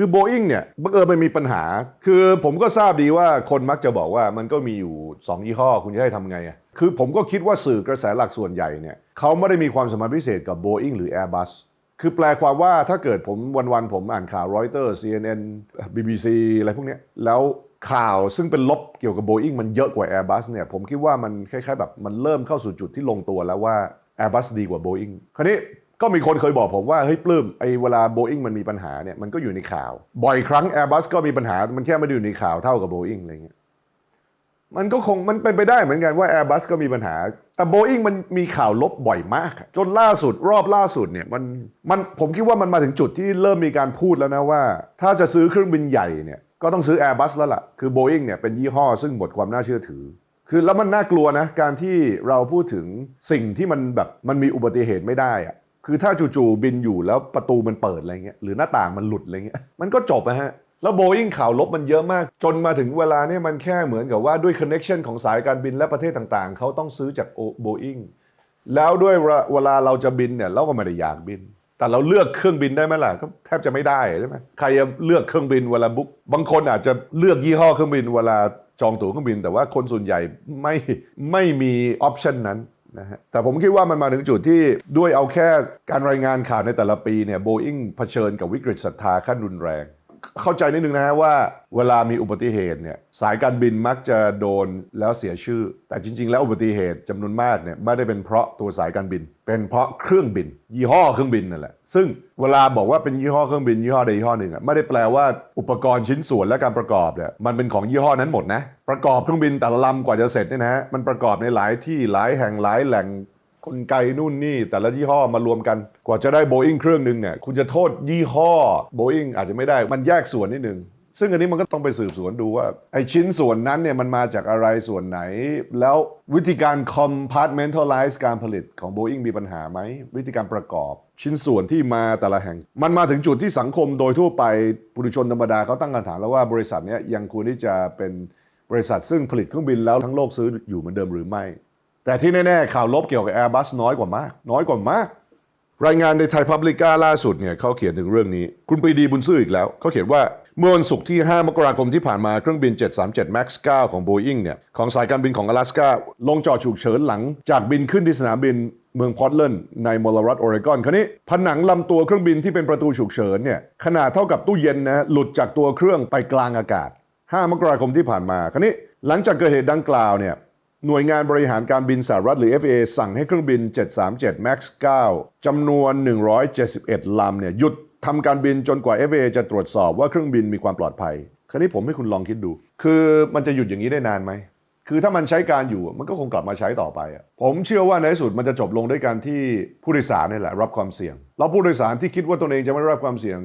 คือ Boeing เนี่ยบังเอิญมันมีปัญหา คือผมก็ทราบดีว่าคนมักจะบอกว่ามันก็มีอยู่ 2 ยี่ห้อ คุณจะให้ทำไงอะคือผมก็คิดว่าสื่อกระแสหลักส่วนใหญ่เนี่ยเขาไม่ได้มีความสามารพิเศษกับ Boeing หรือ Airbus คือแปลความว่าถ้าเกิดผมวันๆผมอ่านข่าว Reuters CNN BBC อะไรพวกนี้แล้วข่าวซึ่งเป็นลบเกี่ยวกับ Boeing มันเยอะกว่า Airbus เนี่ยผมคิดว่ามันคล้ายๆแบบมันเริ่มเข้าสู่จุดที่ลงตัวแล้วว่า Airbus ดีกว่า Boeing คราวนี้ ก็มีคนเคยบอกผมว่าเฮ้ยปลื้มไอ้เวลา Boeing มันมีปัญหาเนี่ยมันก็อยู่ในข่าว บ่อยครั้ง Airbus ก็มีปัญหา มันแค่ไม่ได้อยู่ในข่าวเท่ากับ Boeing อะไรเงี้ยมันก็คงมันเป็นไปได้เหมือนกันว่า Airbus ก็มีปัญหา แต่ Boeing มันมีข่าวลบบ่อยมากอะจนล่าสุดรอบล่าสุดเนี่ยมันมันผมคิดว่ามันมาถึงจุดที่เริ่มมีการพูดแล้วนะว่า ถ้าจะซื้อเครื่องบินใหญ่เนี่ยก็ต้องซื้อ Airbus แล้วล่ะ คือ Boeing เนี่ยเป็นยี่ห้อซึ่งหมดความน่าเชื่อถือ คือแล้วมันน่ากลัวนะ การที่เราพูดถึงสิ่งที่มันแบบมันมีอุบัติเหตุไม่ได้อะ คือถ้าจู่ๆบินอยู่แล้วประตูมันเปิดอะไรเงี้ยหรือหน้าต่างมันหลุดอะไรเงี้ยมันก็จบนะฮะแล้วโบอิงข่าวลบมันเยอะมาก จนมาถึงเวลาเนี่ยมันแค่เหมือนกับว่าด้วยคอนเน็ชันของสายการบินและประเทศต่างๆ เขาต้องซื้อจากโบอิงแล้วด้วยเวลาเราจะบินเนี่ยเราก็ไม่ได้อยากบิน แต่เราเลือกเครื่องบินได้ไหมล่ะก็แทบจะไม่ได้ใช่ไหมใครจะเลือกเครื่องบินเวลาบุ๊กบางคนอาจจะเลือกยี่ห้อเครื่องบินเวลาจองตั๋วเครื่องบิน แต่ว่าคนส่วนใหญ่ไม่ไม่มีออปชันนั้น นะฮะแต่ผมคิดว่ามันมาถึงจุดที่ด้วยเอาแค่การรายงานข่าวในแต่ละปีเนี่ยโบอิงเผชิญกับวิกฤตศรัทธาขั้นรุนแรง เข้าใจนิดนึงนะฮะว่าเวลามีอุบัติเหตุเนี่ยสายการบินมักจะโดนแล้วเสียชื่อ แต่จริง ๆ แล้วอุบัติเหตุจำนวนมากเนี่ยไม่ได้เป็นเพราะตัวสายการบิน เป็นเพราะเครื่องบิน ยี่ห้อเครื่องบินนั่นแหละซึ่งเวลาบอกว่าเป็นยี่ห้อเครื่องบินยี่ห้อใดยี่ห้อหนึ่งอะไม่ได้แปลว่าอุปกรณ์ชิ้นส่วนและการประกอบเนี่ยมันเป็นของยี่ห้อนั้นหมดนะประกอบเครื่องบินแต่ละลำกว่าจะเสร็จเนี่ยนะฮะมันประกอบในหลายที่หลายแห่งหลายแหล่ง กลไกนู่นนี่แต่ละยี่ห้อมารวมกันกว่าจะได้โบอิงเครื่องหนึ่งเนี่ยคุณจะโทษยี่ห้อโบอิงอาจจะไม่ได้มันแยกส่วนนิดนึงซึ่งอันนี้มันก็ต้องไปสืบสวนดูว่าไอชิ้นส่วนนั้นเนี่ยมันมาจากอะไรส่วนไหน แล้ววิธีการ compartmentalize การผลิตของ Boeing มีปัญหาไหม วิธีการประกอบชิ้นส่วนที่มาแต่ละแห่ง มันมาถึงจุดที่สังคมโดยทั่วไปปุถุชนธรรมดาเขาตั้งคำถามแล้วว่าบริษัทเนี้ยยังควรที่จะเป็นบริษัทซึ่งผลิตเครื่องบินแล้วทั้งโลกซื้ออยู่เหมือนเดิมหรือไม่ แต่ที่แน่ ๆ ข่าวลบเกี่ยวกับ Airbus น้อยกว่ามาก น้อยกว่ามาก รายงานในไทยพับลิก้าล่าสุดเนี่ยเขาเขียนถึงเรื่องนี้ คุณปรีดีบุญซื่ออีกแล้ว เขาเขียนว่าเมื่อวันศุกร์ที่ 5 มกราคมที่ผ่านมาเครื่องบิน 737 MAX 9 ของ Boeing เนี่ยของสายการบินของ阿拉斯กาลงจอดฉุกเฉินหลังจากบินขึ้นที่สนามบินเมืองพอร์ตแลนด์ในมลรัฐโอเรกอนคราวนี้ผนังลำตัวเครื่องบินที่เป็นประตูฉุกเฉินเนี่ยขนาดเท่ากับตู้เย็นนะหลุดจากตัวเครื่องไปกลางอากาศ 5 มกราคมที่ผ่านมาคราวนี้หลังจากเกิดเหตุดังกล่าวเนี่ย หน่วยงานบริหารการบินสหรัฐหรือ FAA สั่งให้เครื่องบิน 737 MAX 9 จำนวน 171 ลำเนี่ยหยุดทำการบินจนกว่า FAA จะตรวจสอบว่าเครื่องบินมีความปลอดภัย คราวนี้ผมให้คุณลองคิดดู คือมันจะหยุดอย่างนี้ได้นานไหม คือถ้ามันใช้การอยู่มันก็คงกลับมาใช้ต่อไปอะผมเชื่อว่าในที่สุดมันจะจบลงด้วยการที่ผู้โดยสารนี่แหละรับความเสี่ยง แล้วผู้โดยสารที่คิดว่าตนเองจะไม่รับความเสี่ยง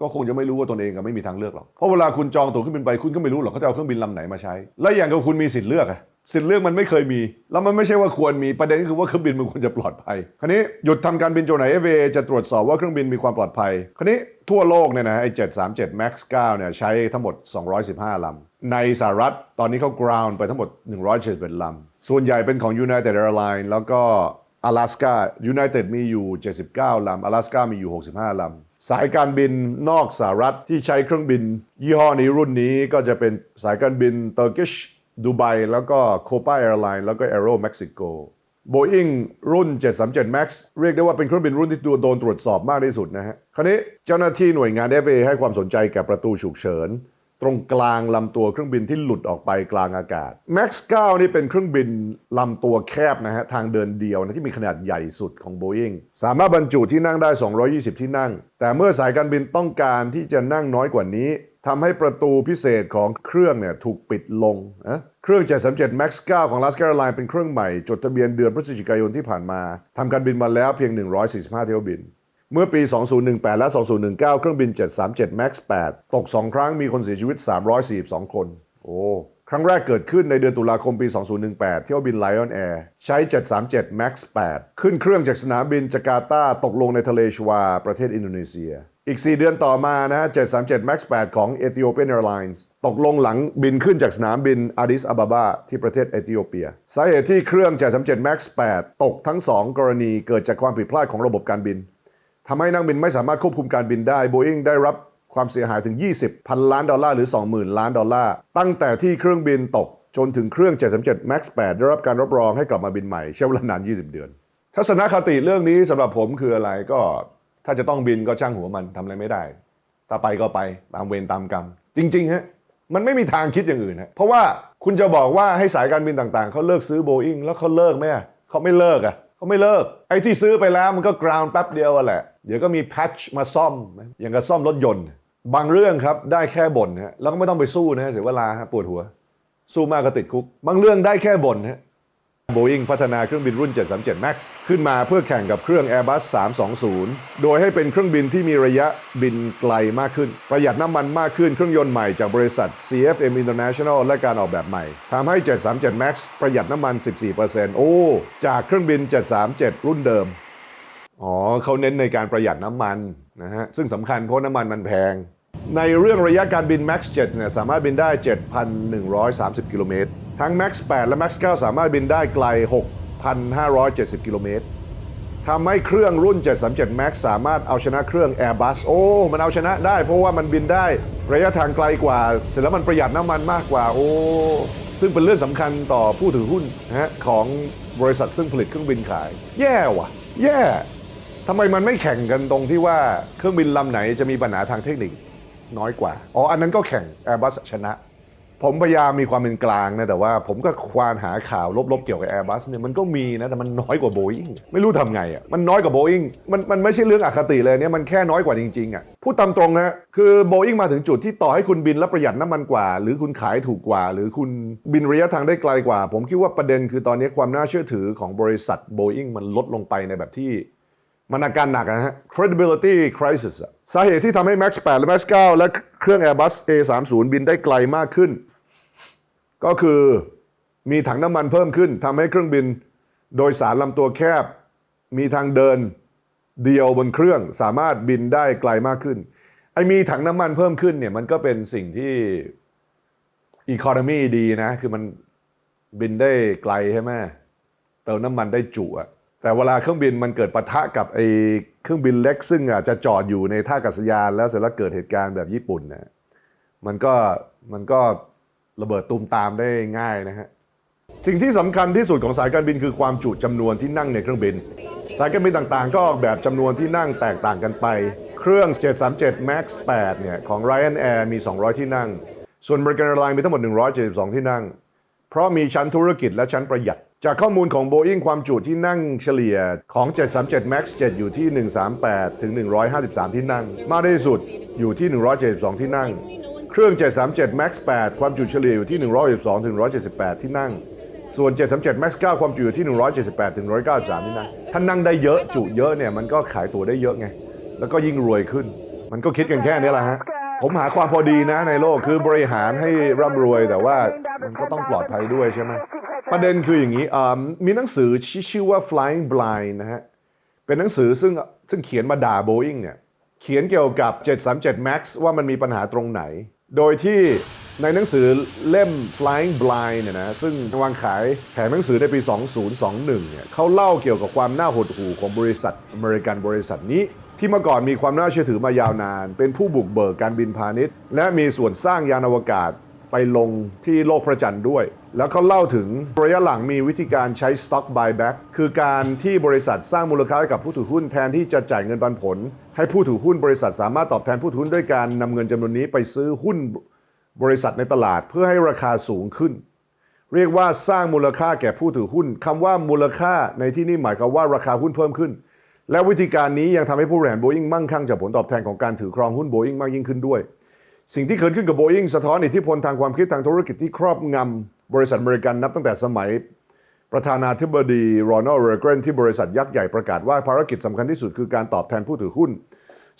ก็คงจะไม่รู้ว่าตนเองก็ไม่มีทางเลือกหรอก เพราะเวลาคุณจองตั๋วเครื่องบินไปคุณก็ไม่รู้หรอกเขาจะเอาเครื่องบินลำไหนมาใช้ และอย่างกับคุณมีสิทธิ์เลือกอะ สิทธิ์เลือกมันไม่เคยมี แล้วมันไม่ใช่ว่าควรมีประเด็นก็คือว่าเครื่องบินมันควรจะปลอดภัย คราวนี้หยุดทำการบินจนไหน FAA จะตรวจสอบว่าเครื่องบินมีความปลอดภัย คราวนี้ทั่วโลกเนี่ยนะไอ้737 MAX 9เนี่ยใช้ทั้งหมด 215 ลำ ในสหรัฐตอนนี้เขา ground ไปทั้งหมด 171 ลำ ส่วนใหญ่เป็นของ United Airlines แล้วก็ Alaska United มีอยู่ 79 ลำ Alaska มีอยู่ 65 ลำสายการบินนอกสหรัฐที่ใช้เครื่องบิน ยี่ห้อนี้รุ่นนี้ก็จะเป็นสายการบิน Turkish ดูไบแล้วก็ Copa Airlines แล้วก็ Aero Mexico Boeing รุ่น 737 MAX เรียกได้ว่าเป็นเครื่องบินรุ่นที่โดนตรวจสอบมากที่สุดนะฮะ คราวนี้เจ้าหน้าที่หน่วยงาน FAA ให้ความสนใจแก่ประตูฉุกเฉิน ตรงกลางลำตัวเครื่องบินที่หลุดออกไปกลางอากาศ MAX 9 นี่เป็นเครื่องบินลำตัวแคบนะฮะ ทางเดินเดียวนะที่มีขนาดใหญ่สุดของ Boeing สามารถบรรจุที่นั่งได้ 220 ที่นั่ง แต่เมื่อสายการบินต้องการที่จะนั่งน้อยกว่านี้ ทำให้ประตูพิเศษของเครื่องเนี่ยถูกปิดลงนะเครื่อง 737 MAX 9 ของ Alaska Airlines เป็นเครื่องใหม่ จดทะเบียนเดือนพฤศจิกายนที่ผ่านมาทำการบินมาแล้วเพียง 145 เที่ยวบิน เมื่อปี 2018 และ 2019 เครื่องบิน 737 MAX 8 ตก 2 ครั้งมีคนเสียชีวิต 342 คน โอ้ ครั้งแรกเกิดขึ้นในเดือนตุลาคมปี 2018 เที่ยวบิน Lion Air ใช้ 737 MAX 8 ขึ้นเครื่องจากสนามบินจาการ์ตาตกลงในทะเลชวา ประเทศอินโดนีเซีย อีก 4 เดือนต่อมานะฮะ 737 MAX 8 ของ Ethiopian Airlines ตกลงหลังบินขึ้นจากสนามบิน Addis Ababa ที่ประเทศเอธิโอเปีย สาเหตุที่เครื่อง 737 MAX 8 ตกทั้ง 2 กรณีเกิดจากความผิดพลาดของระบบการบินทำให้นักบินไม่สามารถควบคุมการบินได้ Boeing ได้รับ ความเสียหายถึง 20พันล้านดอลลาร์หรือ 20,000 ล้านดอลลาร์ ตั้งแต่ที่เครื่องบินตกจนถึงเครื่อง 737 MAX 8 ได้รับการรับรองให้กลับมาบินใหม่ใช้เวลานาน 20 เดือน ทัศนคติเรื่องนี้สำหรับผมคืออะไรก็ถ้าจะต้องบินก็ช่างหัวมันทำอะไรไม่ได้ ถ้าไปก็ไปตามเวรตามกรรม จริงๆฮะมันไม่มีทางคิดอย่างอื่นฮะเพราะว่าคุณจะบอกว่าให้สายการบินต่างๆเขาเลิกซื้อโบอิงแล้วเขาเลิกไหมอะเขาไม่เลิกอะเขาไม่เลิก ไอ้ที่ซื้อไปแล้วมันก็กราวน์แป๊บเดียวแหละ เดี๋ยวก็มีแพทช์มาซ่อมอย่างกับซ่อมรถยนต์ บางเรื่องครับได้แค่บ่นฮะแล้วก็ไม่ต้องไปสู้นะฮะเสียเวลาฮะปวดหัว สู้มากก็ติดคุก บางเรื่องได้แค่บ่นฮะ Boeing พัฒนาเครื่องบินรุ่น 737 MAX ขึ้นมาเพื่อแข่งกับเครื่อง Airbus 320 โดยให้เป็นเครื่องบินที่มีระยะบินไกลมากขึ้น ประหยัดน้ำมันมากขึ้นเครื่องยนต์ใหม่จากบริษัท CFM International และการออกแบบใหม่ทำให้ 737 MAX ประหยัดน้ำมัน 14%โอ้ จากเครื่องบิน 737 รุ่นเดิม อ๋อเขาเน้นในการประหยัดน้ำมันนะฮะซึ่งสำคัญเพราะน้ำมันมันแพง ในเรื่องระยะการบิน MAX 7เนี่ยสามารถบินได้ 7,130 กิโลเมตร ทั้ง MAX 8 และ MAX 9 สามารถบินได้ไกล 6,570 กิโลเมตรทำให้เครื่องรุ่น 737 MAX สามารถเอาชนะเครื่อง Airbus โอ้ มันเอาชนะได้เพราะว่ามันบินได้ระยะทางไกลกว่า เสร็จแล้วมันประหยัดน้ำมันมากกว่า โอ้ ซึ่งเป็นเรื่องสำคัญต่อผู้ถือหุ้นนะฮะของบริษัทซึ่งผลิตเครื่องบินขาย แย่ว่ะ แย่ ทำไมมันไม่แข่งกันตรงที่ว่าเครื่องบินลำไหนจะมีปัญหาทางเทคนิคน้อยกว่า อ๋อ อันนั้นก็แข่ง Airbus ชนะ ผมพยายามมีความเป็นกลางนะ แต่ว่าผมก็ควานหาข่าวลบๆเกี่ยวกับ Airbus เนี่ยมันก็มีนะ แต่มันน้อยกว่า Boeing ไม่รู้ทำไงอะ มันน้อยกว่า Boeing มันมันไม่ใช่เรื่องอคติเลยเนี่ยมันแค่น้อยกว่าจริงๆอะ พูดตามตรงนะ คือ Boeing มาถึงจุดที่ต่อให้คุณบินแล้วประหยัดน้ำมันกว่า หรือคุณขายถูกกว่า หรือคุณบินระยะทางได้ไกลกว่า ผมคิดว่าประเด็นคือตอนนี้ความน่าเชื่อถือของบริษัท Boeing มันลดลงไปในแบบที่ มันอาการหนักนะฮะ credibility crisis อะสาเหตุที่ทำให้ MAX 8 และ MAX 9 และเครื่อง Airbus A30 บินได้ไกลมากขึ้น ก็คือมีถังน้ำมันเพิ่มขึ้นทำให้เครื่องบินโดยสารลำตัวแคบ มีทางเดินเดียวบนเครื่องสามารถบินได้ไกลมากขึ้นไอ้มีถังน้ำมันเพิ่มขึ้นเนี่ยมันก็เป็นสิ่งที่ economy ดีนะ คือมันบินได้ไกลใช่ไหมเติมน้ำมันได้จุอะ แต่เวลาเครื่องบินมันเกิดปะทะกับไอ้เครื่องบินเล็ก ซึ่งอาจจะจอดอยู่ในท่าอากาศยาน แล้วเสร็จแล้วเกิดเหตุการณ์แบบญี่ปุ่นเนะมันก็มันก็ระเบิดตูมตามได้ง่ายนะฮะสิ่งที่สำคัญที่สุดของสายการบินคือความจุจำนวนที่นั่งในเครื่องบิน สายการบินต่างๆ ก็ออกแบบจำนวนที่นั่งแตกต่างกันไป เครื่อง 737 MAX 8 เนี่ย ของ Ryanair มี 200 ที่นั่ง ส่วน American Airlines มีทั้งหมด 172 ที่นั่ง เพราะมีชั้นธุรกิจและชั้นประหยัด จากข้อมูลของ Boeing ความจุที่นั่งเฉลี่ยของ 737 MAX 7 อยู่ที่ 138 ถึง 153 ที่นั่ง มากที่สุดอยู่ที่ 172 ที่นั่ง เครื่อง 737 MAX 8 ความจุเฉลี่ยอยู่ที่162ถึง 178 ที่นั่ง ส่วน 737 MAX 9 ความจุอยู่ที่ 178 ถึง 193 ที่นั่ง ถ้านั่งได้เยอะจุเยอะเนี่ยมันก็ขายตั๋วได้เยอะไง แล้วก็ยิ่งรวยขึ้น มันก็คิดกันแค่นี้แหละฮะ ผมหาความพอดีนะในโลกคือบริหารให้ร่ำรวยแต่ว่ามันก็ต้องปลอดภัยด้วยใช่ไหม ประเด็นคืออย่างนี้มีหนังสือชื่อว่า Flying Blind นะฮะ เป็นหนังสือซึ่งซึ่งเขียนมาด่า Boeing เนี่ย เขียนเกี่ยวกับ 737 MAX ว่ามันมีปัญหาตรงไหน โดยที่ในหนังสือเล่ม Flying Blind เนี่ยนะซึ่งวางขายแผงหนังสือในปี 2021 เนี่ยเขาเล่าเกี่ยวกับความน่าหดหู่ของบริษัทอเมริกันบริษัทนี้ ที่เมื่อก่อนมีความน่าเชื่อถือมายาวนาน เป็นผู้บุกเบิกการบินพาณิชย์ และมีส่วนสร้างยานอวกาศ ไปลงที่โลกพระจันทร์ด้วย แล้วเขาเล่าถึงระยะหลังมีวิธีการใช้ stock buyback คือการที่บริษัทสร้างมูลค่าให้กับผู้ถือหุ้นแทนที่จะจ่ายเงินปันผล ให้ผู้ถือหุ้นบริษัทสามารถตอบแทนผู้ถือหุ้นด้วยการนำเงินจำนวนนี้ไปซื้อหุ้นบริษัทในตลาดเพื่อให้ราคาสูงขึ้น เรียกว่าสร้างมูลค่าแก่ผู้ถือหุ้นคำว่ามูลค่าในที่นี้หมายความว่าราคาหุ้นเพิ่มขึ้น และวิธีการนี้ยังทำให้ผู้บริหารโบอิงมั่งคั่งจากผลตอบแทนของการถือครองหุ้นโบอิงมากยิ่งขึ้นด้วย สิ่งที่เกิดขึ้นกับ Boeing สะท้อนอิทธิพลทางความคิดทางธุรกิจที่ครอบงำบริษัทอเมริกันนับตั้งแต่สมัย ประธานาธิบดีโรนัลด์เรเกนที่บริษัทยักษ์ใหญ่ประกาศว่าภารกิจสำคัญที่สุดคือการตอบแทนผู้ถือหุ้น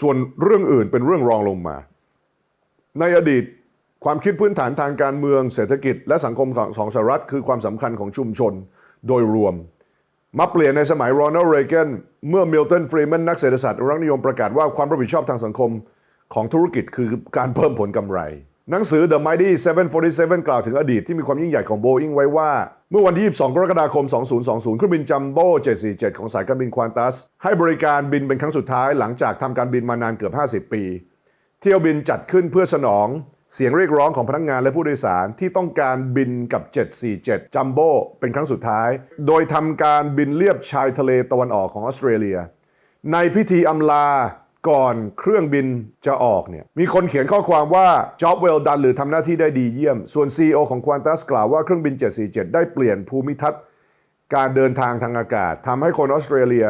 ส่วนเรื่องอื่นเป็นเรื่องรองลงมา ในอดีตความคิดพื้นฐานทางการเมืองเศรษฐกิจ และสังคมของของสหรัฐคือความสำคัญของชุมชนโดยรวม มาเปลี่ยนในสมัยโรนัลด์เรเกนเมื่อมิลตันฟรีแมนนักเศรษฐศาสตร์รักนิยมประกาศว่าความรับผิดชอบทางสังคม ของธุรกิจคือการเพิ่มผลกำไร หนังสือ The Mighty 747 กล่าวถึงอดีตที่มีความยิ่งใหญ่ของ Boeing ไว้ว่า เมื่อวันที่ 22 กรกฎาคม 2020 เครื่องบินจัมโบ้747 ของสายการบินควอนตัส ให้บริการบินเป็นครั้งสุดท้ายหลังจากทำการบินมานานเกือบ 50 ปี เที่ยวบินจัดขึ้นเพื่อสนองเสียงเรียกร้องของพนักงานและผู้โดยสารที่ต้องการบินกับ 747 จัมโบ้เป็นครั้งสุดท้าย โดยทำการบินเลียบชายทะเลตะวันออกของออสเตรเลีย ในพิธีอำลา ก่อนเครื่องบินจะออกเนี่ยมีคนเขียนข้อความว่า job well done หรือทำหน้าที่ได้ดีเยี่ยม ส่วน CEO ของ Qantas กล่าวว่าเครื่องบิน 747 ได้เปลี่ยนภูมิทัศน์การเดินทางทางอากาศทำให้คนออสเตรเลีย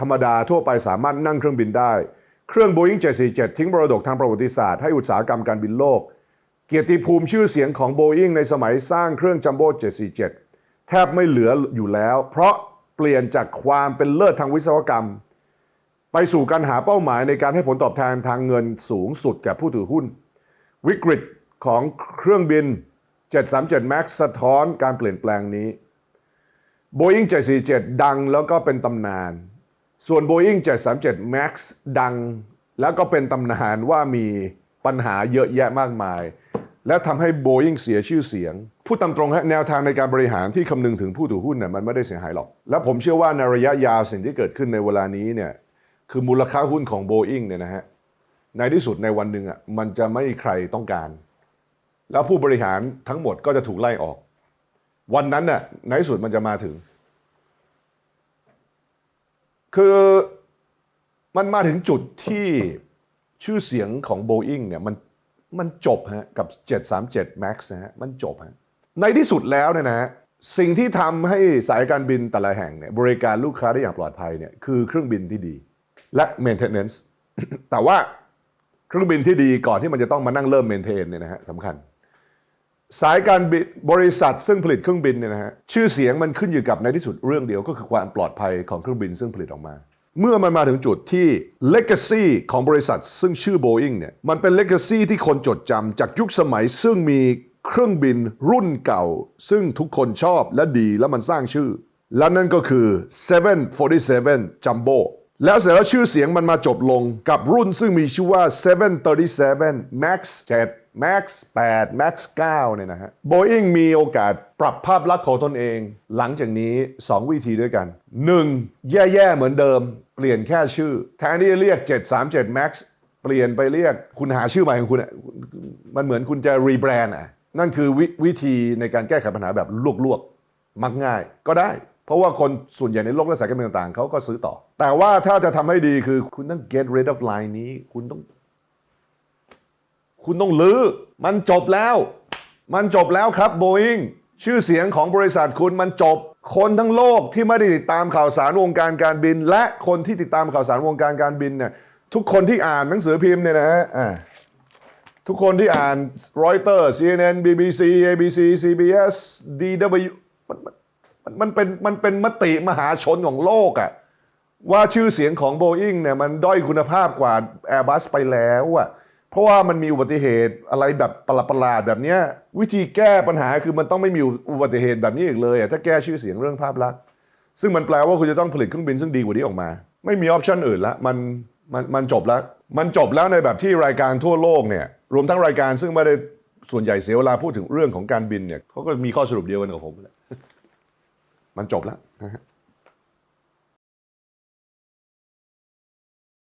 ธรรมดาทั่วไปสามารถนั่งเครื่องบินได้ เครื่อง Boeing 747 ทิ้งมรดกทางประวัติศาสตร์ให้อุตสาหกรรมการบินโลก เกียรติภูมิชื่อเสียงของ Boeing ในสมัยสร้างเครื่องจัมโบ้747 แทบไม่เหลืออยู่แล้ว เพราะเปลี่ยนจากความเป็นเลิศทางวิศวกรรม ไปสู่การหาเป้าหมายในการให้ผลตอบแทนทางเงินสูงสุดแก่ผู้ถือหุ้น วิกฤตของเครื่องบิน 737 MAX สะท้อนการเปลี่ยนแปลงนี้ Boeing 747 ดังแล้วก็เป็นตำนาน ส่วน Boeing 737 MAX ดังแล้วก็เป็นตำนานว่ามีปัญหาเยอะแยะมากมาย และทำให้ Boeing เสียชื่อเสียงพูดตามตรงแนวทางในการบริหารที่คำนึงถึงผู้ถือหุ้นเนี่ยมันไม่ได้เสียหายหรอก และผมเชื่อว่าในระยะยาวสิ่งที่เกิดขึ้นในเวลานี้เนี่ย คือมูลค่าหุ้นของ Boeing เนี่ยนะฮะในที่สุดในวันหนึ่งอะมันจะไม่ใครต้องการ แล้วผู้บริหารทั้งหมดก็จะถูกไล่ออก วันนั้นน่ะในที่สุดมันจะมาถึง คือมันมาถึงจุดที่ชื่อเสียงของ Boeing เนี่ยมันมันจบฮะกับ 737 MAX นะฮะมันจบฮะในที่สุดแล้วเนี่ยนะฮะสิ่งที่ทำให้สายการบินแต่ละแห่งเนี่ยบริการลูกค้าได้อย่างปลอดภัยเนี่ยคือเครื่องบินที่ดี และ maintenance แต่ว่าเครื่องบินที่ดีก่อนที่มันจะต้องมานั่งเริ่ม maintain เนี่ยนะฮะสำคัญ สายการบินบริษัทซึ่งผลิตเครื่องบินเนี่ยนะฮะชื่อเสียงมันขึ้นอยู่กับในที่สุดเรื่องเดียวก็คือความปลอดภัยของเครื่องบินซึ่งผลิตออกมา เมื่อมันมาถึงจุดที่ legacy ของบริษัทซึ่งชื่อ Boeing เนี่ยมันเป็น legacy ที่คนจดจำจากยุคสมัยซึ่งมีเครื่องบินรุ่นเก่า ซึ่งทุกคนชอบและดีและมันสร้างชื่อ และนั่นก็คือ 747 Jumbo แล้วเสร็จแล้วชื่อเสียงมันมาจบลงกับรุ่นซึ่งมีชื่อว่า 737 Max 7 Max 8 Max 9 เนี่ยนะฮะ Boeing มีโอกาสปรับภาพลักษณ์ของตนเอง หลังจากนี้ 2 วิธีด้วยกัน 1. แย่ ๆ เหมือนเดิม เปลี่ยนแค่ชื่อ แทนที่จะเรียก 737 Max เปลี่ยนไปเรียกคุณหาชื่อใหม่ของคุณ มันเหมือนคุณจะรีแบรนด์อะนั่นคือววิธีในการแก้ไขปัญหาแบบลวกๆ มักง่ายก็ได้ เพราะว่าคนส่วนใหญ่ในโลกและสายการบินต่างๆเขาก็ซื้อต่อ แต่ว่าถ้าจะทำให้ดีคือคุณต้อง get rid of line นี้ คุณต้อง คุณต้องลื้อมันจบแล้ว มันจบแล้วครับ Boeing ชื่อเสียงของบริษัทคุณมันจบ คนทั้งโลกที่ไม่ได้ติดตามข่าวสารวงการการบิน และคนที่ติดตามข่าวสารวงการการบินเนี่ยทุกคนที่อ่านหนังสือพิมพ์เนี่ยนะฮะทุกคนที่อ่าน Reuters CNN BBC ABC CBS DW มัน มันมันเป็นมันเป็นมติมหาชนของโลกอะว่าชื่อเสียงของ Boeing เนี่ยมันด้อยคุณภาพกว่า Airbus ไปแล้วอะเพราะว่ามันมีอุบัติเหตุอะไรแบบประหลาดแบบเนี้ยวิธีแก้ปัญหาคือมันต้องไม่มีอุบัติเหตุแบบนี้อีกเลยอะถ้าแก้ชื่อเสียงเรื่องภาพลักษณ์ซึ่งมันแปลว่าคุณจะต้องผลิตเครื่องบินซึ่งดีกว่านี้ออกมา ไม่มีออปชันอื่นละมันมันมันจบแล้ว มันจบแล้วในแบบที่รายการทั่วโลกเนี่ยรวมทั้งรายการซึ่งไม่ได้ส่วนใหญ่เสียเวลาพูดถึงเรื่องของการบินเนี่ยเขาก็มีข้อสรุปเดียวกันกับผมแหละ มันจบแล้วนะฮะ